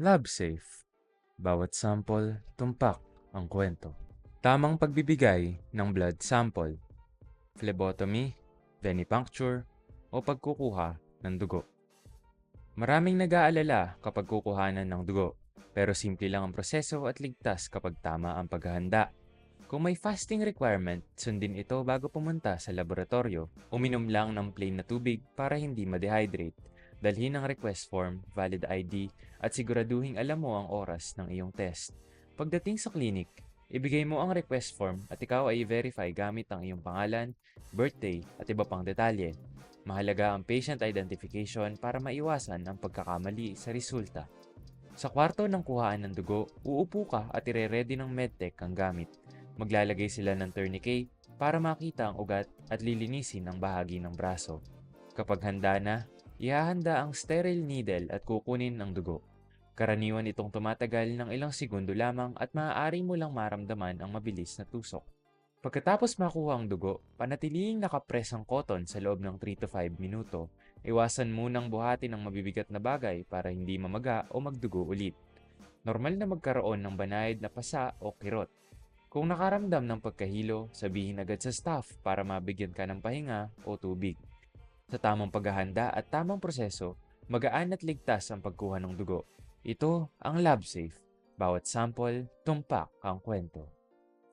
Lab Safe. Bawat sample, tumpak ang kwento. Tamang pagbibigay ng blood sample. Phlebotomy, venipuncture, o pagkukuha ng dugo. Maraming nag-aalala kapag kukuhanan ng dugo, pero simple lang ang proseso at ligtas kapag tama ang paghahanda. Kung may fasting requirement, sundin ito bago pumunta sa laboratorio. Uminom lang ng plain na tubig para hindi ma-dehydrate. Dalhin ang request form, valid ID, at siguraduhin alam mo ang oras ng iyong test. Pagdating sa clinic, ibigay mo ang request form at ikaw ay verify gamit ang iyong pangalan, birthday, at iba pang detalye. Mahalaga ang patient identification para maiwasan ang pagkakamali sa resulta. Sa kwarto ng kuhaan ng dugo, uupo ka at ire-ready ng medtech ang gamit. Maglalagay sila ng tourniquet para makita ang ugat at lilinisin ang bahagi ng braso. Kapag handa na, ihahanda ang sterile needle at kukunin ang dugo. Karaniwan itong tumatagal ng ilang segundo lamang at maaari mo lang maramdaman ang mabilis na tusok. Pagkatapos makuha ang dugo, panatiling nakapres ang cotton sa loob ng 3 to 5 minuto. Iwasan munang buhatin ng mabibigat na bagay para hindi mamaga o magdugo ulit. Normal na magkaroon ng banayad na pasa o kirot. Kung nakaramdam ng pagkahilo, sabihin agad sa staff para mabigyan ka ng pahinga o tubig. Sa tamang paghahanda at tamang proseso, magaan at ligtas ang pagkuha ng dugo. Ito ang LabSafe. Bawat sample, tumpak ang kwento.